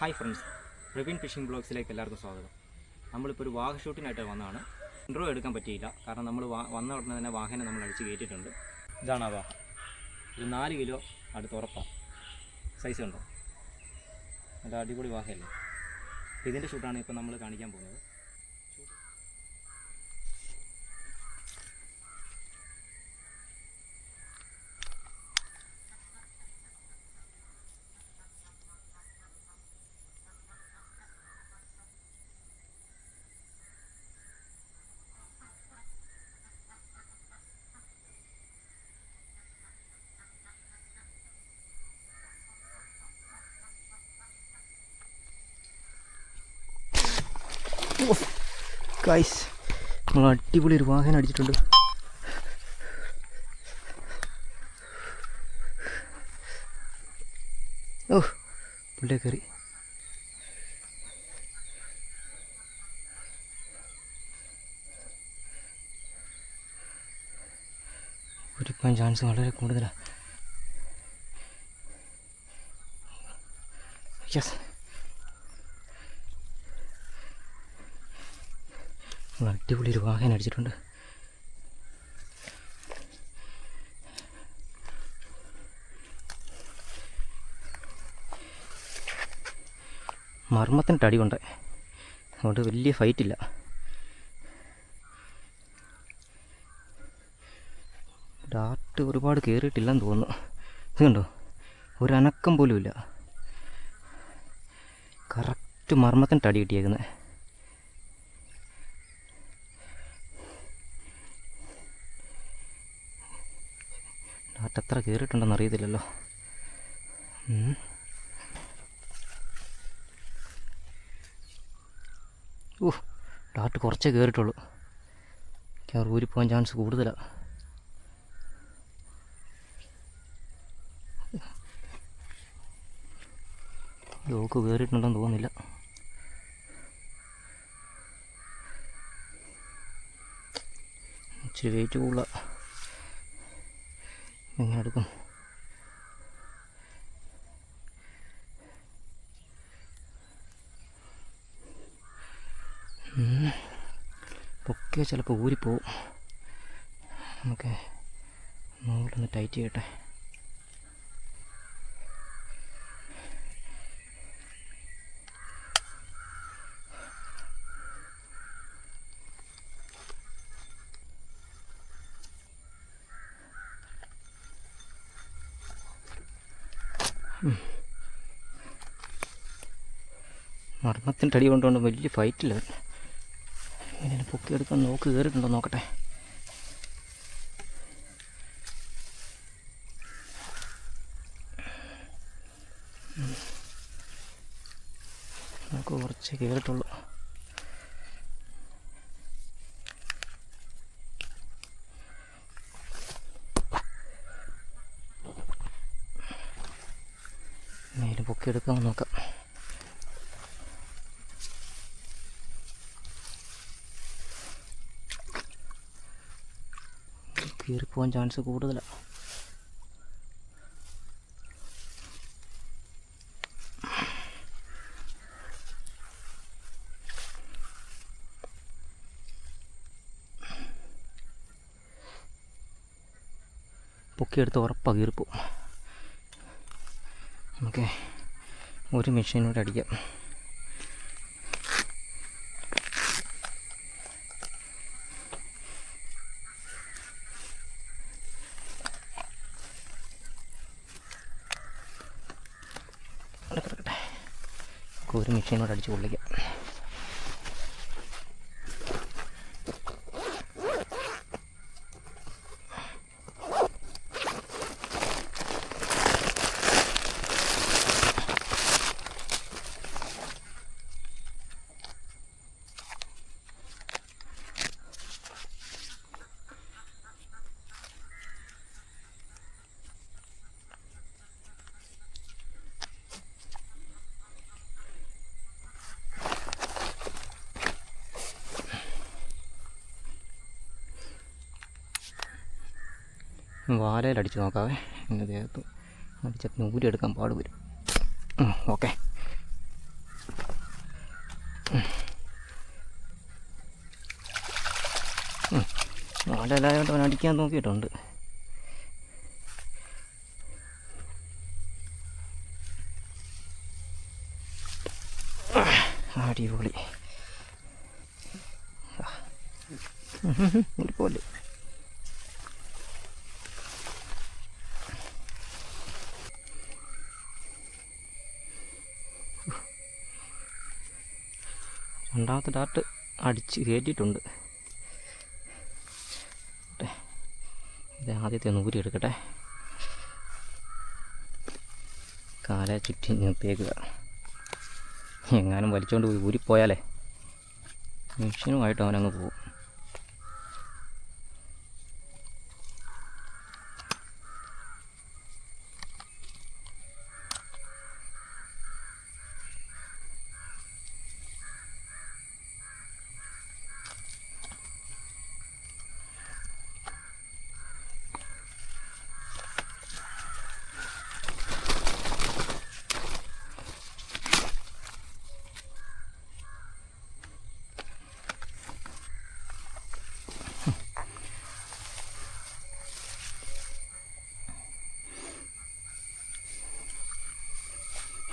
Hi friends Praveen fishing ബ്ലോഗ്സിലേക്ക് എല്ലാവർക്കും സ്വാഗതം. നമ്മളിപ്പോൾ ഒരു വാഹ ഷൂട്ടിനായിട്ട് വന്നതാണ്. ഇൻട്രോ എടുക്കാൻ പറ്റിയില്ല. കാരണം നമ്മൾ വന്ന ഉടനെ തന്നെ വാഹനം നമ്മൾ അടിച്ച് കയറ്റിയിട്ടുണ്ട്. ഇതാണ് ആ വാഹ. ഒരു നാല് കിലോ അടുത്ത് ഉറപ്പാണ് സൈസ് ഉണ്ടോ? നല്ല അടിപൊളി വാഹയല്ലേ? ഇതിന്റെ ഷൂട്ടാണ് ഇപ്പോൾ നമ്മൾ കാണിക്കാൻ പോകുന്നത്. ഗൈസ് നമ്മൾ അടിപൊളി ഒരു വാഹനം അടിച്ചിട്ടുണ്ട്. ഓ പുള്ളിയെ കയറി ഒരുപ്പം ചാൻസ് വളരെ കൂടുതലാണ് യെസ് നമ്മൾ അടിപൊളി ഒരു വാഹനം അടിച്ചിട്ടുണ്ട്. മർമ്മത്തിനിട്ട് അടിയുണ്ട് അതുകൊണ്ട് വലിയ ഫൈറ്റില്ല ഡാർട്ട് ഒരുപാട് കയറിയിട്ടില്ലെന്ന് തോന്നുന്നു. ഇത് കണ്ടോ? ഒരനക്കം ഇല്ല കറക്റ്റ് മർമ്മത്തിനിട്ട് അടി കിട്ടിയേക്കുന്നത് ഡാറ്റ് എത്ര കയറിയിട്ടുണ്ടെന്ന് അറിയത്തില്ലല്ലോ. ഓ ഡാട്ട് കുറച്ചേ കയറിയിട്ടുള്ളൂ കയറി ഊരിപ്പോകാൻ ചാൻസ് കൂടുതലാണ് ലോക്ക് കയറിയിട്ടുണ്ടെന്ന് തോന്നുന്നില്ല. ഇച്ചിരി വെയിറ്റ് കൂടുതലാണ് എങ്ങനെ എടുക്കും. പൊക്കെ ചിലപ്പോൾ ഊരിപ്പോവും. നമുക്ക് മുകളിലൊന്ന് ടൈറ്റ് ചെയ്യട്ടെ. മർമ്മത്തിന്റെ അടി കൊണ്ടുകൊണ്ട് വലിയ ഫൈറ്റില്ല ഇങ്ങനെ പൊക്കിയെടുക്കാൻ നോക്ക് കയറിയിട്ടുണ്ടോ നോക്കട്ടെ. നമുക്ക് കുറച്ച് കയറിയിട്ടുള്ളൂ നേരെ പൊക്കിയെടുക്കാൻ നോക്കാം കീറിപ്പോവാൻ ചാൻസ് കൂടുതലാണ് പൊക്കിയെടുത്ത് ഉറപ്പാണ് കീറിപ്പോവും. നമുക്ക് ഒരു മെഷീനോട് അടിക്കാം. ഒരു മെഷീനോട് അടിച്ച് പൊള്ളിക്കാം വാലയിലടിച്ച് നോക്കാവേ. എന്റെ ദേഹത്ത് അടിച്ചപ്പോൾ ഊരിയെടുക്കാൻ പാട് വരും. ഓക്കെ. വാലയിലായോട്ട് അവൻ അടിക്കാൻ നോക്കിയിട്ടുണ്ട്. അടിപൊളി. ഒരു പോലെ. രണ്ടാമത്തെ ഡാർട്ട് അടിച്ച് കയറ്റിയിട്ടുണ്ട്. ട്ടെ. ഇത് ആദ്യത്തെ ഒന്ന് ഊരിയെടുക്കട്ടെ കാലെ ചുറ്റി നിർത്തിയേക്കുക. എങ്ങാനും വലിച്ചുകൊണ്ട് പോയി ഊരിപ്പോയാലേ. മെഷീനുമായിട്ട് അവനങ്ങ് പോകും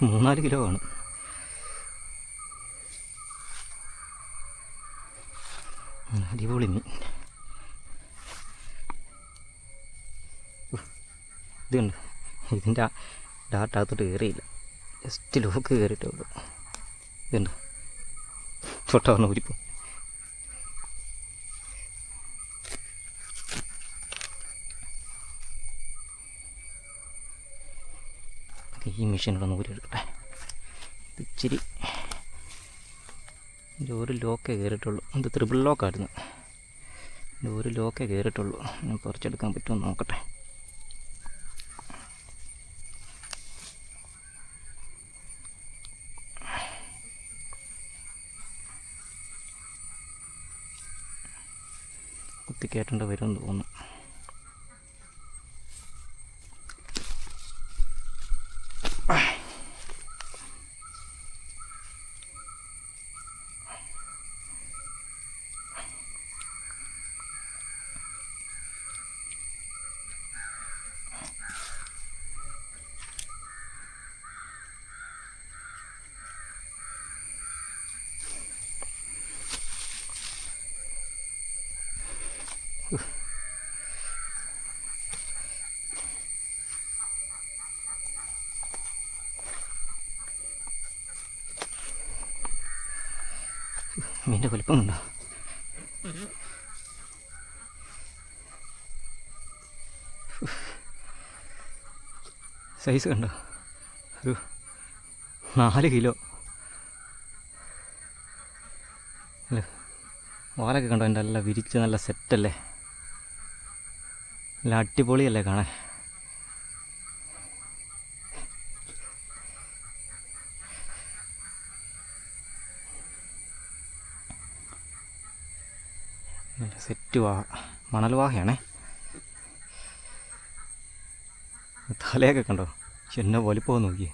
മൂന്നാൽ കിലോ ആണ് അടിപൊളി മീൻ. ഇതുണ്ട് ഇതിന്റെ അകത്തോട്ട് കയറിയില്ല ജസ്റ്റ് ലോക്ക് കയറിയിട്ടേ ഉള്ളൂ. ഇതുണ്ട് തൊട്ടാണ് പറഞ്ഞ ഊരിപ്പോ ഈ മെഷീനോട് ഒന്ന് ഊരിയെടുക്കട്ടെ ഇത് ഇച്ചിരി ഒരു ലോക്കേ കയറിയിട്ടുള്ളൂ. ഇത് ത്രിബിൾ ലോക്കായിരുന്നു ഇതിന്റെ ഒരു ലോക്കേ കയറിയിട്ടുള്ളൂ. ഞാൻ പറിച്ചെടുക്കാൻ പറ്റുമെന്ന് നോക്കട്ടെ. കുത്തിക്കേറ്റേണ്ട വരുമെന്ന് തോന്നുന്നു. മീന്റെ വലിപ്പം കണ്ടോ സൈസ് കണ്ടോ? ഒരു നാല് കിലോ. വാലൊക്കെ കണ്ടോ? എന്റെ നല്ല വിരിച്ച് നല്ല സെറ്റല്ലേ നല്ല അടിപൊളിയല്ലേ കാണാൻ. സെറ്റ് വാ മണൽ വാഹയാണേ. തലയൊക്കെ കണ്ടോ? എന്നെ വലിപ്പം നോക്കി